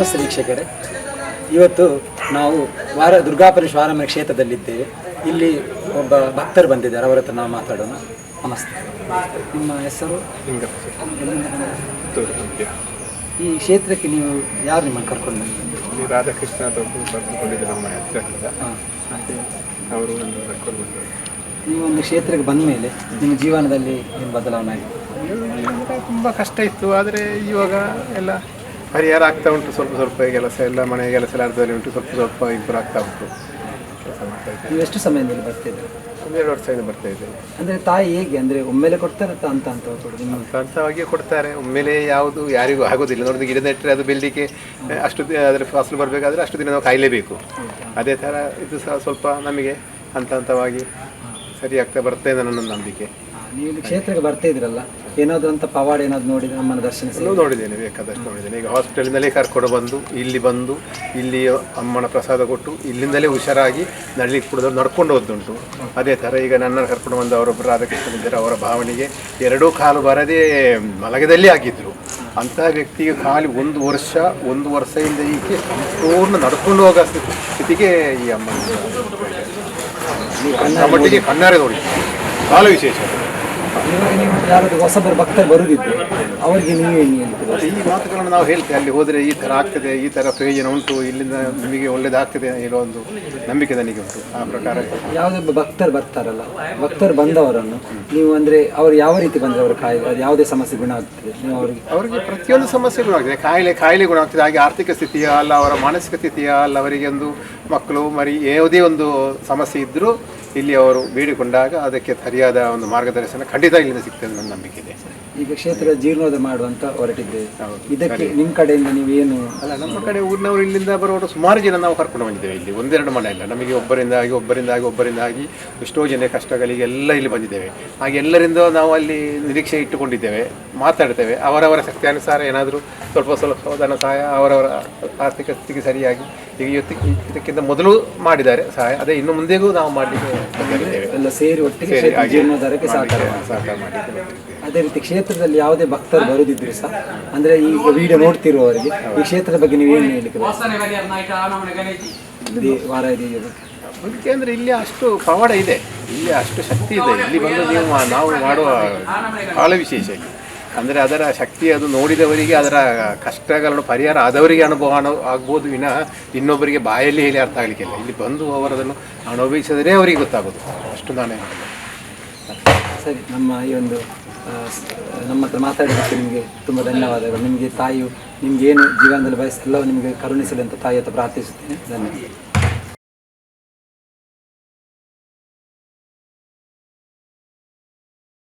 ನಮಸ್ತೆ ವೀಕ್ಷಕರೇ ಇವತ್ತು ನಾವು ವಾರ ದುರ್ಗಾಪರಮೇಶ್ವರನ ಕ್ಷೇತ್ರದಲ್ಲಿದ್ದೇವೆ. ಇಲ್ಲಿ ಒಬ್ಬ ಭಕ್ತರು ಬಂದಿದ್ದಾರೆ ಅವರ ಹತ್ರ ನಾವು ಮಾತಾಡೋಣ. ನಮಸ್ತೆ. ನಿಮ್ಮ ಹೆಸರು? ಈ ಕ್ಷೇತ್ರಕ್ಕೆ ನೀವು ಯಾರು ನಿಮ್ಮನ್ನು ಕರ್ಕೊಂಡು ಬಂದಿದ್ದೀರಿ ರಾಧಾಕೃಷ್ಣ ನಮ್ಮ ಅವರು ಕರ್ಕೊಂಡು ನೀವು ಒಂದು ಕ್ಷೇತ್ರಕ್ಕೆ ಬಂದ ಮೇಲೆ ನಿಮ್ಮ ಜೀವನದಲ್ಲಿ ಏನು ಬದಲಾವಣೆ ಆಗಿದೆ? ತುಂಬ ಕಷ್ಟ ಇತ್ತು ಆದರೆ ಇವಾಗ ಎಲ್ಲ ಪರಿಹಾರ ಆಗ್ತಾ ಉಂಟು ಸ್ವಲ್ಪ ಸ್ವಲ್ಪ ಕೆಲಸ ಎಲ್ಲ ಮನೆ ಕೆಲಸ ಎಲ್ಲ ಅರ್ಧದಲ್ಲಿ ಉಂಟು ಸ್ವಲ್ಪ ಸ್ವಲ್ಪ ಇಂಪ್ರೂವ್ ಆಗ್ತಾ ಉಂಟು ಕೆಲಸ ಮಾಡ್ತಾ ಇದ್ದೇವೆ ನೀವು ಎಷ್ಟು ಸಮಯದಲ್ಲಿ ಬರ್ತಿದ್ದೀರಾ ಒಂದೆರಡು ವರ್ಷದಿಂದ ಬರ್ತಾ ಇದ್ದೀವಿ ಅಂದರೆ ತಾಯಿ ಹೇಗೆ? ಅಂದರೆ ಒಮ್ಮೆಲೆ ಕೊಡ್ತಾರೆ ಅಂತ ಅಂತ ಅಂತ ಕೊಡು ನಿಮ್ಮ ಸ್ವಂತವಾಗಿಯೇ ಕೊಡ್ತಾರೆ. ಒಮ್ಮೆಲೆ ಯಾವುದು ಯಾರಿಗೂ ಆಗೋದಿಲ್ಲ. ನೋಡಿದ್ರೆ ಗಿಡ ನೆಟ್ಟರೆ ಅದು ಬೆಳಲಿಕ್ಕೆ ಅಷ್ಟು ದಿ- ಅದರ ಫಸಲು ಬರಬೇಕಾದ್ರೆ ಅಷ್ಟು ದಿನ ನಾವು ಕಾಯಲೇಬೇಕು. ಅದೇ ಥರ ಇದು ಸಹ ಸ್ವಲ್ಪ ನಮಗೆ ಹಂತ ಹಂತವಾಗಿ ಸರಿ ಆಗ್ತಾ ಅನ್ನೋ ನನ್ನ ನಂಬಿಕೆ. ನೀವು ಇಲ್ಲಿ ಕ್ಷೇತ್ರಕ್ಕೆ ಬರ್ತಾ ಇದ್ರಲ್ಲ ಏನಾದರೂ ಅಂತ ಪವಾಡ ಏನಾದ್ರು ನೋಡಿ ನಮ್ಮನ್ನು ದರ್ಶನ ನೋಡಿದ್ದೇನೆ ಬೇಕಾದಷ್ಟು ನೋಡಿದ್ದೇನೆ. ಈಗ ಹಾಸ್ಪಿಟಲಿಂದಲೇ ಕರ್ಕೊಂಡು ಬಂದು ಇಲ್ಲಿ ಬಂದು ಇಲ್ಲಿ ಅಮ್ಮನ ಪ್ರಸಾದ ಕೊಟ್ಟು ಇಲ್ಲಿಂದಲೇ ಹುಷಾರಾಗಿ ನಡಲಿಕ್ಕೆ ಕೂಡ ನಡ್ಕೊಂಡು ಹೋದ್ದುಂಟು. ಅದೇ ಥರ ಈಗ ನನ್ನ ಕರ್ಕೊಂಡು ಬಂದು ಅವರೊಬ್ಬರು ರಾಧಾಕೃಷ್ಣನಿದ್ದರು ಅವರ ಭಾವನೆಗೆ ಎರಡೂ ಕಾಲು ಬರದೇ ಮಲಗದಲ್ಲೇ ಆಗಿದ್ದರು ಅಂತಹ ವ್ಯಕ್ತಿಗೆ ಖಾಲಿ ಒಂದು ವರ್ಷ ಒಂದು ವರ್ಷದಿಂದ ಈಕೆ ಸಂಪೂರ್ಣ ನಡ್ಕೊಂಡು ಹೋಗೋ ಸ್ಥಿತಿ- ಸ್ಥಿತಿಗೆ ಈ ಅಮ್ಮನ ಮಟ್ಟಿಗೆ ಕಣ್ಣಾರೆ ನೋಡಿ. ಭಾಳ ವಿಶೇಷ ಇವಾಗ ನೀವು ಯಾರಾದರೂ ಹೊಸಬರು ಭಕ್ತರು ಬರುದಿದ್ದು ಅವರಿಗೆ ನೀವು ಏನು ಹೇಳ್ತೀರಾ? ಈ ಮಾತುಗಳನ್ನು ನಾವು ಹೇಳ್ತೇವೆ. ಅಲ್ಲಿ ಹೋದರೆ ಈ ಥರ ಆಗ್ತದೆ ಈ ಥರ ಪ್ರಯೋಜನ ಉಂಟು ಇಲ್ಲಿಂದ ನಿಮಗೆ ಒಳ್ಳೇದಾಗ್ತದೆ ಇರೋ ಒಂದು ನಂಬಿಕೆ ನನಗೆ ಉಂಟು. ಆ ಪ್ರಕಾರ ಯಾವುದೇ ಭಕ್ತರು ಬರ್ತಾರಲ್ಲ ಭಕ್ತರು ಬಂದವರನ್ನು ನೀವು ಅಂದರೆ ಅವರು ಯಾವ ರೀತಿ ಬಂದರೆ ಅವರ ಕಾಯಿಲೆ ಅದು ಯಾವುದೇ ಸಮಸ್ಯೆ ಗುಣ ಆಗ್ತದೆ? ನೀವು ಅವರಿಗೆ ಅವರಿಗೆ ಪ್ರತಿಯೊಂದು ಸಮಸ್ಯೆ ಗುಣ ಆಗ್ತದೆ. ಕಾಯಿಲೆ ಕಾಯಿಲೆ ಗುಣ ಆಗ್ತದೆ. ಹಾಗೆ ಆರ್ಥಿಕ ಸ್ಥಿತಿಯ ಅಲ್ಲ ಅವರ ಮಾನಸಿಕ ಸ್ಥಿತಿಯ ಅಲ್ಲ ಅವರಿಗೆ ಒಂದು ಮಕ್ಕಳು ಮರಿ ಯಾವುದೇ ಒಂದು ಸಮಸ್ಯೆ ಇದ್ದರೂ ಇಲ್ಲಿ ಅವರು ಬೇಡಿಕೊಂಡಾಗ ಅದಕ್ಕೆ ಸರಿಯಾದ ಒಂದು ಮಾರ್ಗದರ್ಶನ ಖಂಡಿತ ಇಲ್ಲಿಂದ ಸಿಗ್ತದೆ ನನ್ನ ನಂಬಿಕೆ ಇದೆ. ಈಗ ಕ್ಷೇತ್ರ ಜೀರ್ಣೋದ್ಧಾರ ಮಾಡುವಂತ ಹೊರಟಿದ್ದೇವೆ ಇದಕ್ಕೆ ನಿಮ್ಮ ಕಡೆಯಿಂದ ನೀವೇನು ಅಲ್ಲ ನಮ್ಮ ಕಡೆ ಊರಿನವರು ಇಲ್ಲಿಂದ ಬರೋರು ಸುಮಾರು ಜನ ನಾವು ಕರ್ಕೊಂಡು ಬಂದಿದ್ದೇವೆ ಇಲ್ಲಿ. ಒಂದೆರಡು ಮನೆ ಇಲ್ಲ. ನಮಗೆ ಒಬ್ಬರಿಂದ ಆಗಿ ಒಬ್ಬರಿಂದ ಆಗಿ ಒಬ್ಬರಿಂದ ಆಗಿ ಎಷ್ಟೋ ಜನ ಕಷ್ಟಗಳಿಗೆ ಎಲ್ಲ ಇಲ್ಲಿ ಬಂದಿದ್ದೇವೆ. ಹಾಗೆ ಎಲ್ಲರಿಂದ ನಾವು ಅಲ್ಲಿ ನಿರೀಕ್ಷೆ ಇಟ್ಟುಕೊಂಡಿದ್ದೇವೆ ಮಾತಾಡ್ತೇವೆ. ಅವರವರ ಶಕ್ತಿಯಾನುಸಾರ ಏನಾದರೂ ಸ್ವಲ್ಪ ಸ್ವಲ್ಪ ಧನ ಸಹಾಯ ಅವರವರ ಆರ್ಥಿಕ ಸ್ಥಿತಿಗೆ ಸರಿಯಾಗಿ ಈಗ ಇವತ್ತಿಗೆ ಇದಕ್ಕಿಂತ ಮೊದಲು ಮಾಡಿದ್ದಾರೆ ಸಹಾಯ. ಅದೇ ಇನ್ನು ಮುಂದೆಗೂ ನಾವು ಮಾಡಲಿಕ್ಕೆ ತಯಾರಿದ್ದೇವೆ ಎಲ್ಲ ಸೇರಿ ಒಟ್ಟಿಗೆ ಸೇರಿ ಕ್ಷೇತ್ರ ಹಾಗೆ ಜೀರ್ಣೋದ್ಧಾರಕ್ಕೆ ಸಹಕಾರ ಮಾಡಿ. ಸಹಕಾರ ಮಾಡಿದ್ದೇವೆ ಅದೇ ರೀತಿ ಕ್ಷೇತ್ರದಲ್ಲಿ ಯಾವುದೇ ಭಕ್ತರು ಬರುದಿದ್ರು ಸಹ. ಅಂದ್ರೆ ಈಗ ವಿಡಿಯೋ ನೋಡ್ತಿರುವವರಿಗೆ ಈ ಕ್ಷೇತ್ರದ ಬಗ್ಗೆ ನೀವು ಏನು ಬಯಸ್ತೀರಿ? ವಾರ ದೇವಿಯ ಬಗ್ಗೆ. ಅದಕ್ಕೆ ಅಂದರೆ ಇಲ್ಲಿ ಅಷ್ಟು ಪವಾಡ ಇದೆ. ಇಲ್ಲಿ ಅಷ್ಟು ಶಕ್ತಿ ಇದೆ. ಇಲ್ಲಿ ಬಂದು ನೀವು ಮಾ- ನಾವು ಮಾಡುವ ಕಾಲ ವಿಶೇಷ ಇಲ್ಲಿ. ಅಂದರೆ ಅದರ ಶಕ್ತಿ ಅದು ನೋಡಿದವರಿಗೆ ಅದರ ಕಷ್ಟಗಳನ್ನು ಪರಿಹಾರ ಆದವರಿಗೆ ಅನುಭವ ಅನು ಆಗ್ಬೋದು ವಿನಃ ಇನ್ನೊಬ್ಬರಿಗೆ ಬಾಯಲ್ಲಿ ಹೇಳಿ ಅರ್ಥ ಆಗಲಿಕ್ಕಿಲ್ಲ ಇಲ್ಲಿ. ಬಂದು ಅವರದನ್ನು ಅನುಭವಿಸಿದರೆ ಅವರಿಗೆ ಗೊತ್ತಾಗೋದು. ಅಷ್ಟು ನಾನೇ ಸರಿ, ನಮ್ಮ ಈ ಒಂದು ನಮ್ಮ ಹತ್ರ ಮಾತಾಡೋದಕ್ಕೆ ನಿಮಗೆ ತುಂಬ ಧನ್ಯವಾದಗಳು. ನಿಮಗೆ ತಾಯಿಯು ನಿಮಗೇನು ಜೀವನದಲ್ಲಿ ಬಯಸ್ತಿಲ್ಲ ನಿಮಗೆ ಕರುಣಿಸಲಿ ಅಂತ ತಾಯಿ ಹತ್ರ ಪ್ರಾರ್ಥಿಸುತ್ತೇನೆ. ಧನ್ಯವಾದ